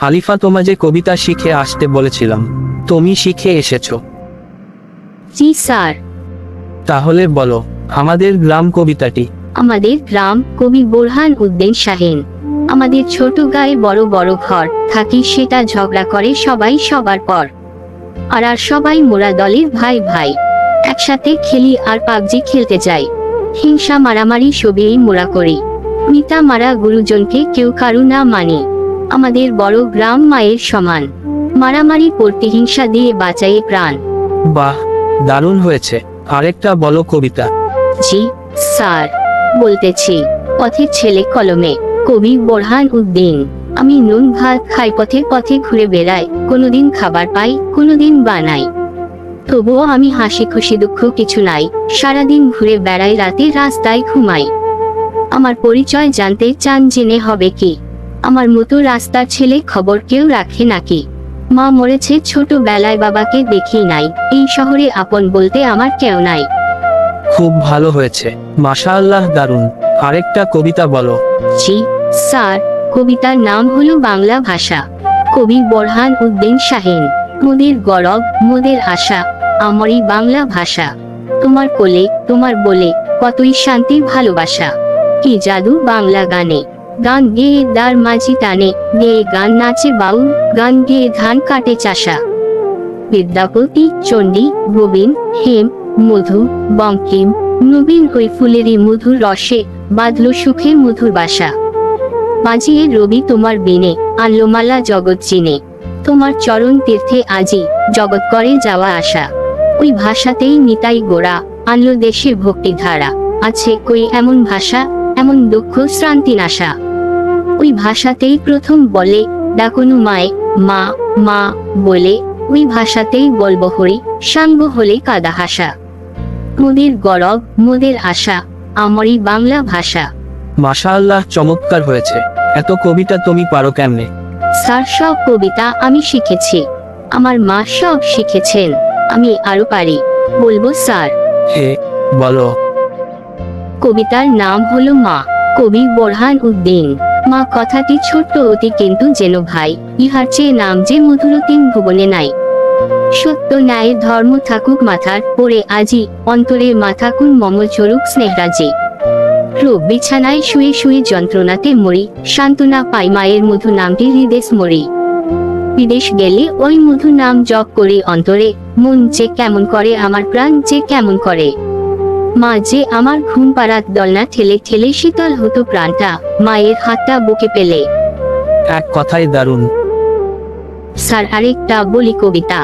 আলিফা তোমাকে কবিতা শিখে আসতে বলেছিলাম তুমি শিখে এসেছ। জি স্যার। তাহলে বলো আমাদের গ্রাম কবিতাটি? আমাদের গ্রাম কবি বোরহান উদ্দিন শাহিন। আমাদের ছোট গায়ে বড় বড় ঘর থাকি সেটা ঝগড়া করে সবাই সবার পর। আর আর সবাই মোরা দলের ভাই ভাই। একসাথে খেলি আর পাবজি খেলতে যাই। হিংসা মারামারি সবই মোরা করি। মিতা মারা গুরুজনকে কেউ কারু না মানি। আমাদের বড় গ্রাম মায়ের সমান। মারামারি করতে হিংসা দিয়ে বাঁচাই প্রাণ। বাহ দারুণ হয়েছে। আরেকটা বলো কবিতা। জি স্যার বলতেছি পথের ছেলে কলমে কবি বোরহান উদ্দিন। আমি নুন ভাত খাই পথে পথে ঘুরে বেড়াই কোনোদিন খাবার পাই কোনোদিন বানাই। তবুও আমি হাসি খুশি দুঃখ কিছু নাই সারাদিন ঘুরে বেড়াই রাতে রাস্তায় ঘুমাই। আমার পরিচয় জানতে চান জেনে হবে কি? আমার মতো রাস্তার ছেলে খবর কেউ রাখে নাকি? মা মরেছে ছোট বেলায় বাবাকে দেখি নাই। এই শহরে আপন বলতে আমার কেউ নাই। খুব ভালো হয়েছে। মাশাআল্লাহ দারুণ। আরেকটা কবিতা বলো। জি স্যার। কবিতার নাম হলো বাংলা ভাষা। কবি বরহান উদ্দিন শাহিন। মোদের গরব মোদের আশা আমারই বাংলা ভাষা। তোমার কোলে তোমার বলে কতই শান্তি ভালোবাসা। কি জাদু বাংলা গানে। গান গেয়ে দার মাঝি টানে গেয়ে গান নাচে বাউল, গান গেয়ে ধান কাটে চাষা। বিদ্যাপতি, চণ্ডী গোবিন হেম, মধু, বঙ্কিম, নবীন ওই ফুলেরই মধুর রসে, বাঁধলো সুখে মধুর বাসা। বাজিয়ে রবি তোমার বিনে আনলো মালা জগৎ চিনে। তোমার চরণ তীর্থে আজি, জগৎ করে যাওয়া আসা ওই ভাষাতেই নিতাই গোড়া, আনলো দেশের ভক্তি ধারা আছে কই এমন ভাষা, এমন দুঃখ, শ্রান্তি নাশা। ওই ভাষাতেই প্রথম বলে ডাকনু মায় মা মা বলে ওই ভাষাতেই বলব হরি সাঙ্গ হলে কাদা হাসা। মোদের গরব মোদের আশা আমারই বাংলা ভাষা। মাশাআল্লাহ চমৎকার হয়েছে। এত কবিতা তুমি পারো কেমনে? স্যার সব কবিতা আমি শিখেছি। আমার মা সব শিখেছেন। আমি আরও পারি বলব স্যার। হে বলো। কবিতার নাম হলো মা কবি বোরহান উদ্দিন। মা কথাটি ছোট্ট অতি কিন্তু যেন ভাই। ইহার চেয়ে নাম যে মধুর তিন ভুবনে নাই। সত্য ন্যায় ধর্ম থাকুক মাথার পরে আজি অন্তরে মাথাকুন মম চরুক স্নেহরাজি। রোগ বিছানায় শুয়ে শুয়ে যন্ত্রণাতে মরি, সান্ত্বনা পাই মায়ের মধু নামটি হৃদেশ মরি। বিদেশ গেলে ওই মধু নাম জপ করি অন্তরে, মন যে কেমন করে, আমার প্রাণ যে কেমন করে। মা যে আমার ঘুম পাড়াত দলনা ঠেলে ঠেলে শীতল হতো প্রাণটা মায়ের হাতটা বুকে পেলে। এক কথাই দারুণ। স্যার আরেকটা বলি কবিতা।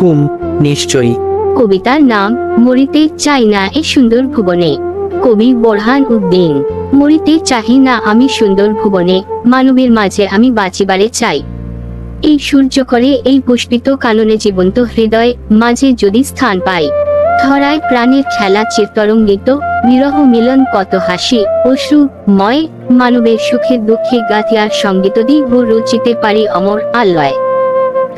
হুম নিশ্চয়ই। কবিতার নাম মরিতে চাই না এ সুন্দর ভুবনে। কবি বোরহান উদ্দিন মরিতে চাহি না আমি সুন্দর ভুবনে মানবের মাঝে আমি বাঁচিবারে চাই। এই সূর্য করে এই পুষ্পিত কাননে জীবন্ত হৃদয় মাঝে যদি স্থান পাই। ধরায় প্রাণের খেলা চিরতরঙ্গিত বিরহ মিলন কত হাসি অশ্রু ময়, মানবের সুখে দুঃখে গাথিয়ার সংগীত দিব রচিতে পারি অমর আল্লয়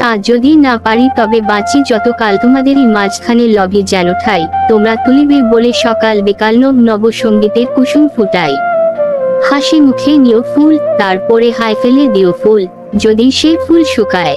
তা যদি না পারি তবে বাঁচি যতকাল তোমাদেরই মাঝখানে লভি যেন ঠাই, তোমরা তুলিবে বলে সকাল বিকাল নব নব সঙ্গীতের কুসুম ফুটাই। হাসি মুখে নিও ফুল, তারপরে হাই ফেলে দিও ফুল, যদি সে ফুল শুকায়।